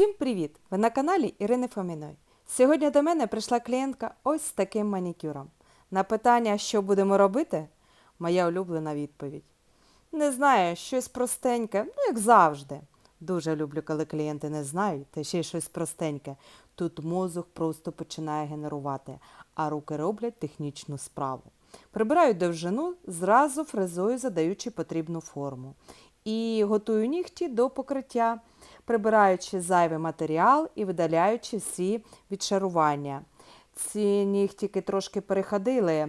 Всім привіт! Ви на каналі Ірини Фоміної. Сьогодні до мене прийшла клієнтка ось з таким манікюром. На питання, що будемо робити, моя улюблена відповідь. Не знаю, щось простеньке, ну як завжди. Дуже люблю, коли клієнти не знають, та ще й щось простеньке. Тут мозок просто починає генерувати, а руки роблять технічну справу. Прибираю довжину, зразу фрезою задаючи потрібну форму. І готую нігті до покриття, прибираючи зайвий матеріал і видаляючи всі відшарування. Ці нігтіки трошки переходили,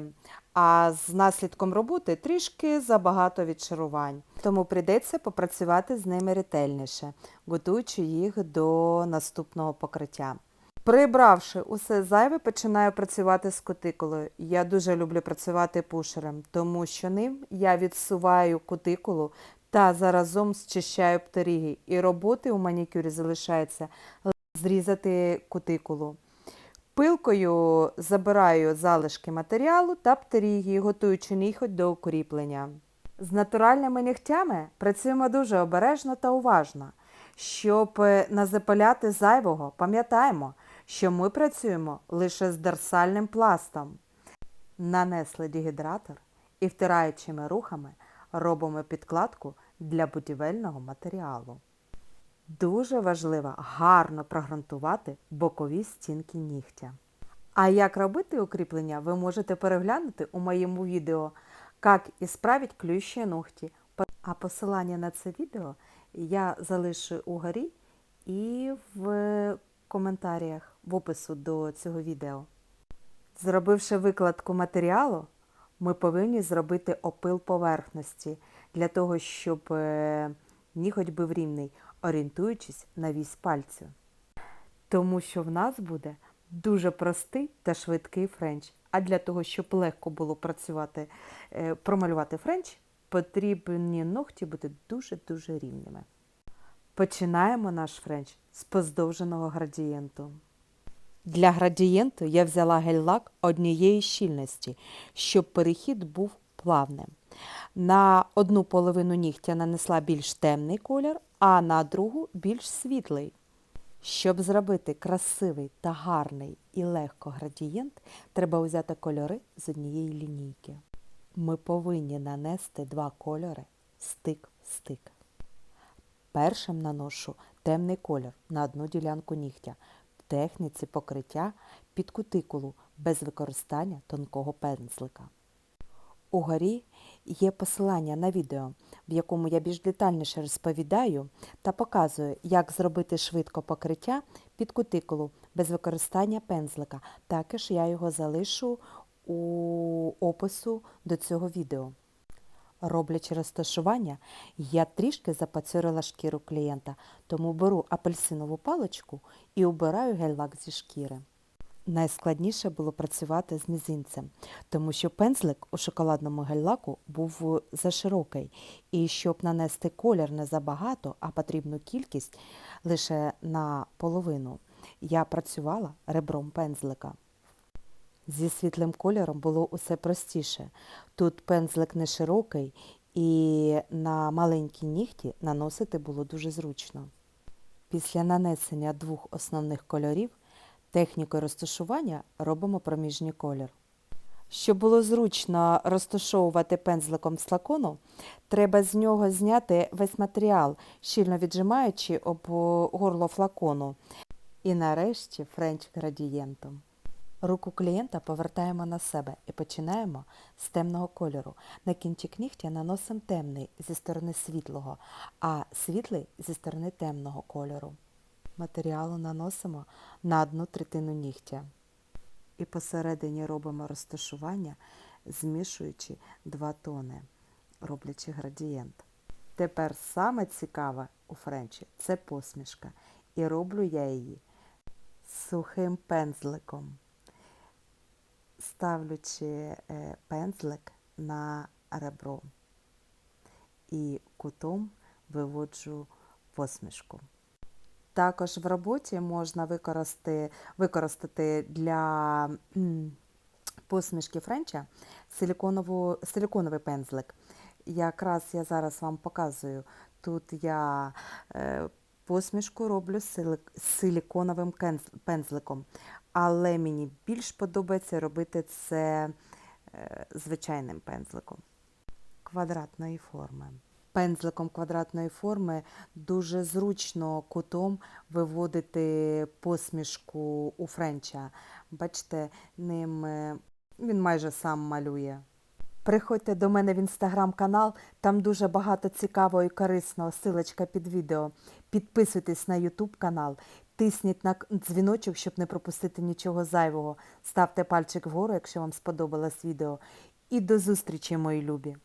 а з наслідком роботи трішки забагато відшарувань. Тому прийдеться попрацювати з ними ретельніше, готуючи їх до наступного покриття. Прибравши усе зайве, починаю працювати з кутикулою. Я дуже люблю працювати пушером, тому що ним я відсуваю кутикулу та заразом зчищаю птеріги. І роботи у манікюрі залишається зрізати кутикулу. Пилкою забираю залишки матеріалу та птеріги, готуючи ніготь до укріплення. З натуральними нігтями працюємо дуже обережно та уважно. Щоб е, не запаляти зайвого, пам'ятаємо, що ми працюємо лише з дерсальним пластом. Нанесли дегідратор і втираючими рухами робимо підкладку для будівельного матеріалу. Дуже важливо гарно прогрунтувати бокові стінки нігтя. А як робити укріплення, ви можете переглянути у моєму відео «Как ісправить клющі ногті». А посилання на це відео я залишу угорі і в коментарях в опису до цього відео. Зробивши викладку матеріалу, ми повинні зробити опил поверхності для того, щоб е, ніготь був рівний, орієнтуючись на вісь пальцю. Тому що в нас буде дуже простий та швидкий френч. А для того, щоб легко було працювати, е, промалювати френч, потрібні ногті бути дуже-дуже рівними. Починаємо наш френч з поздовженого градієнту. Для градієнту я взяла гель-лак однієї щільності, щоб перехід був плавним. На одну половину нігтя нанесла більш темний колір, а на другу більш світлий. Щоб зробити красивий та гарний і легко градієнт, треба взяти кольори з однієї лінійки. Ми повинні нанести два кольори стик в стик. Першим наношу темний колір на одну ділянку нігтя в техніці покриття під кутикулу без використання тонкого пензлика. Угорі є посилання на відео, в якому я більш детальніше розповідаю та показую, як зробити швидко покриття під кутикулу без використання пензлика. Також я його залишу у опису до цього відео. Роблячи розташування, я трішки запацюрила шкіру клієнта, тому беру апельсинову паличку і убираю гель-лак зі шкіри. Найскладніше було працювати з мізинцем, тому що пензлик у шоколадному гель-лаку був заширокий, і щоб нанести колір не забагато, а потрібну кількість лише на половину, я працювала ребром пензлика. Зі світлим кольором було усе простіше. Тут пензлик не широкий і на маленькі нігті наносити було дуже зручно. Після нанесення двох основних кольорів технікою розташування робимо проміжний колір. Щоб було зручно розташовувати пензликом з флакону, треба з нього зняти весь матеріал, щільно віджимаючи об горло флакону. І нарешті френч градієнтом. Руку клієнта повертаємо на себе і починаємо з темного кольору. На кінчик нігтя наносимо темний зі сторони світлого, а світлий зі сторони темного кольору. Матеріалу наносимо на одну третину нігтя. І посередині робимо розташування, змішуючи два тони, роблячи градієнт. Тепер саме цікаве у френчі це посмішка. І роблю я її сухим пензликом ставлячи е, пензлик на ребро і кутом виводжу посмішку. Також в роботі можна використати, використати для посмішки френча силиконовий пензлик. Якраз я зараз вам показую, тут я е, посмішку роблю силіконовим пензликом, але мені більш подобається робити це е, звичайним пензликом квадратної форми. Пензликом квадратної форми дуже зручно кутом виводити посмішку у френча. Бачите, ним е, він майже сам малює. Приходьте до мене в інстаграм-канал, там дуже багато цікавого і корисного, силочка під відео. Підписуйтесь на ютуб канал, тисніть на дзвіночок, щоб не пропустити нічого зайвого. Ставте пальчик вгору, якщо вам сподобалось відео. І до зустрічі, мої любі!